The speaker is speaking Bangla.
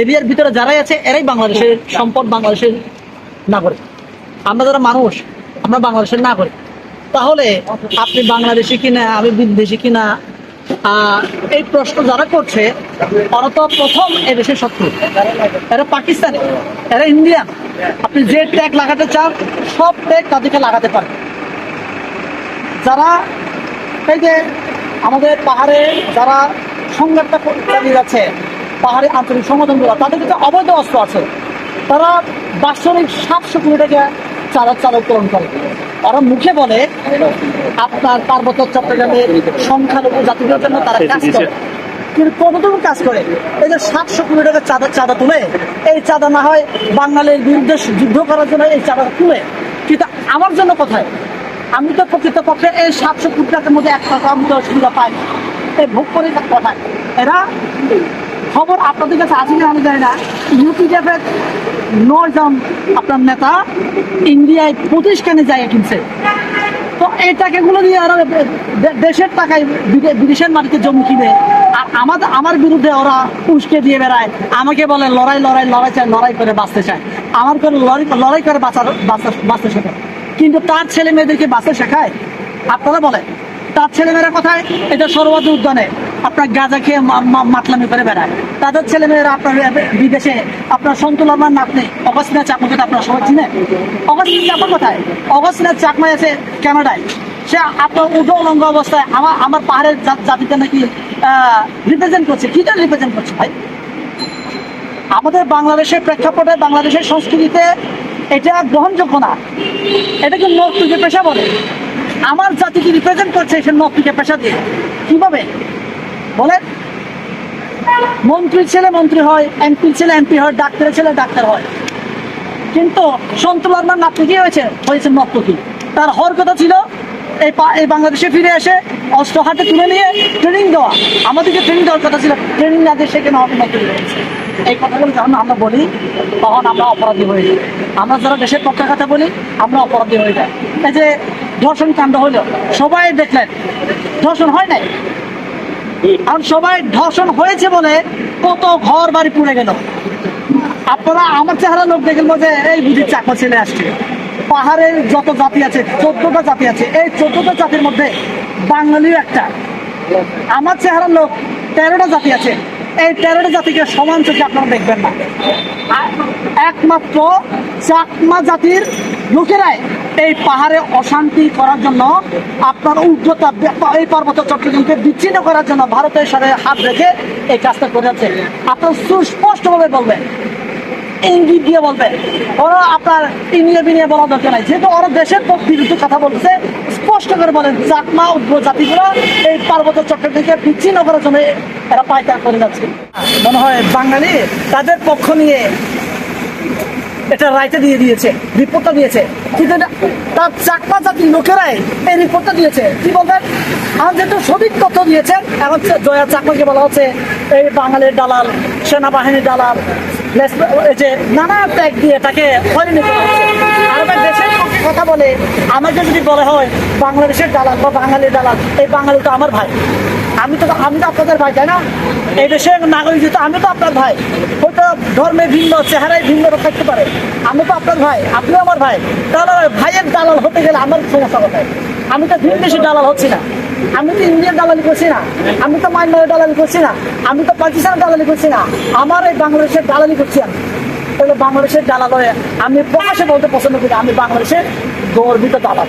এরিয়ার ভিতরে যারাই আছে, এরাই বাংলাদেশের সম্পদ, বাংলাদেশের নাগরিক। আমরা যারা মানুষ, আমরা বাংলাদেশের নাগরিক। তাহলে আপনি বাংলাদেশি কিনা, আমি বিদেশি কিনা এই প্রশ্ন যারা করছে, ওরা তো প্রথম এদেশের শত্রু। এরা পাকিস্তানি, এরা ইন্ডিয়ান। আপনি যে ট্যাগ লাগাতে চান, সব ট্যাগ তাদেরকে লাগাতে পারেন। যারা এই যে আমাদের পাহাড়ে যারা সংঘাতটা চালিয়ে যাচ্ছে পাহাড়ে আঞ্চলিক সংগঠনগুলো তাদের কাছে অবৈধ অস্ত্র আছে। তারা বাৎসরিক সাতশো কোটি টাকা চাঁদা উত্তোলন করে। ওরা মুখে বলে আপনার পার্বত্য চট্টগ্রামের সংখ্যালঘু জাতিদের জন্য তারা কাজ করে। কিন্তু কতটুকু কাজ করে? এই যে সাতশো কোটি টাকা চাঁদা চাঁদা তুলে এই চাঁদা না হয় বাঙালির বিরুদ্ধে যুদ্ধ করার জন্য এই চাঁদা তুলে। কিন্তু আমার জন্য কোথায়? আমি তো প্রকৃতপক্ষে এই সাতশো কোটি টাকার মধ্যে এক টাকা আমি তো সুবিধা পাই। এই ভোগ করে এরা খবর আপনাদের কাছে আছে কিনা আমি জানি না। ইউপিডিএফের নয় জন আপনার নেতা ইন্ডিয়ায় প্রতিষ্ঠানে যায় কিনছে। তো এই টাকাগুলো দিয়ে দেশের টাকায় বিদেশের মাটিতে জমি কিনে, আর আমাদের আমার বিরুদ্ধে ওরা উস্কে দিয়ে বেড়ায়। আমাকে বলে, লড়াই লড়াই লড়াই চায়, লড়াই করে বাঁচতে চায়। আমার করে লড়াই লড়াই করে বাঁচার বাঁচা- বাঁচতে শেখায়। কিন্তু তার ছেলে মেয়েদেরকে বাঁচতে শেখায়? আপনারা বলেন। তার ছেলেমেয়েরা কোথায়? এটা সরোয়াদি উদ্যানে। আপনার গাঁজা খেয়ে মাতলামি করে বেড়ায়। তাদের ছেলেমেয়েরা আপনার বিদেশে আপনার সন্তুল আমার নাতনি অগস্টিনা চাকমাকে তো আপনারা সবাই চিনেন? অগস্টিনা চাকমা কোথায়? অগস্টিনা চাকমা আছে কানাডায় সে আপনার উঠো উলঙ্গ অবস্থায় আমার আমার পাহাড়ের জা- জাতিকে নাকি রিপ্রেজেন্ট করছে। কিটা রিপ্রেজেন্ট করছে ভাই? আমাদের বাংলাদেশের প্রেক্ষাপটে, বাংলাদেশের সংস্কৃতিতে এটা গ্রহণযোগ্য না। এটাকে নর্তকীয় পেশা বলে আমার জাতিকে রিপ্রেজেন্ট করছে সে নর্তকীয় পেশা দিয়ে? কীভাবে? বলেন। মন্ত্রীর ছেলে মন্ত্রী হয়, এমপির ছেলে এমপি হয়, ডাক্তারের ছেলে ডাক্তার হয়। কিন্তু সন্তুল আরমান নাতনি কি হয়েছে? হয়েছে নর্তকী তার হওয়ার কথা ছিল, এই এই বাংলাদেশে ফিরে এসে অস্ত্র হাতে তুলে নিয়ে ট্রেনিং দেওয়া। আমাদেরকে ট্রেনিং দেওয়ার কথা ছিল। ট্রেনিং না দিয়ে সেখানে হবে নর্তকী এই কথাগুলো যখন আমরা বলি, তখন আমরা অপরাধী হয়ে যাই। আমরা যারা দেশের পক্ষে কথা বলি, আমরা অপরাধী হয়ে যাই। এই যে ধর্ষণ কাণ্ড হলো সবাই দেখলেন, ধর্ষণ হয় নাই? আর সবাই ধর্ষণ হয়েছে বলে কত ঘর বাড়ি পুড়ে গেল। আপনারা আমার চেহারা লোক দেখেন যে এই বুঝি চাকমা ছেলে আসছে। পাহাড়ের যত জাতি আছে, চোদ্দটা জাতি আছে, এই চোদ্দটা জাতির মধ্যে বাঙালিও একটা। আমার চেহারার লোক তেরোটা জাতি আছে, এই তেরোটা জাতিকে সমান চোখে আপনারা দেখবেন না। একমাত্র চাকমা জাতির লোকেরাই এই পাহাড়ে অশান্তি করার জন্য আপনার উগ্রতা এই পার্বত্য চট্টগ্রামকে বিচ্ছিন্ন করার জন্য ভারতের সাথে হাত রেখে এই কাজটা করেছে আপনার সুস্পষ্টভাবে বলবেন, ইঙ্গিত দিয়ে বলবে ওরা আপনার ইনিয়ে বিনিয়ে বলা দরকার নাই। যেহেতু ওরা দেশের বিরুদ্ধে কথা বলছে, স্পষ্ট করে বলেন চাকমা উগ্র জাতিগুলো এই পার্বত্য চট্টগ্রামকে বিচ্ছিন্ন করার জন্য এরা পায়তার করে যাচ্ছে। মনে হয় বাঙালি তাদের পক্ষ নিয়ে এটা রাইটে দিয়ে দিয়েছে রিপোর্টটা দিয়েছে। কিন্তু তার চাকমা জাতির লোকেরাই এই রিপোর্টটা দিয়েছে। কি বলবেন আর যেহেতু সঠিক তথ্য দিয়েছেন এখন জয়া চাকমাকে বলা হচ্ছে, এই বাঙালির দালাল, সেনাবাহিনীর দালাল যে নানা দিয়ে তাকে হয়রানি আর দেশের কথা বলে, আমাকে যদি বলা হয় বাংলাদেশের দালাল বা বাঙালির দালাল, এই বাঙালি তো আমার ভাই। আমি তো আমি তো আপনাদের ভাই, তাই না? এই দেশের নাগরিক যেহেতু, আমি তো আপনার ভাই। হয়তো ধর্মে ভিন্ন, চেহারায় ভিন্ন থাকতে পারে। আমি তো আপনার ভাই, আপনিও আমার ভাই। তাহলে ভাইয়ের দালাল হতে গেলে আমার সমস্যা কোথায়? আমি তো ভিন দেশের দালাল হচ্ছি না। আমি তো ইন্ডিয়ার দালালি করছি না। আমি তো মায়ানমারের দালালি করছি না। আমি তো পাকিস্তানের দালালি করছি না। আমার এই বাংলাদেশের দালালি করছি আমি। তাহলে বাংলাদেশের দালাল আমি প্রকাশে বলতে পছন্দ করি আমি বাংলাদেশের গর্বিত দালাল।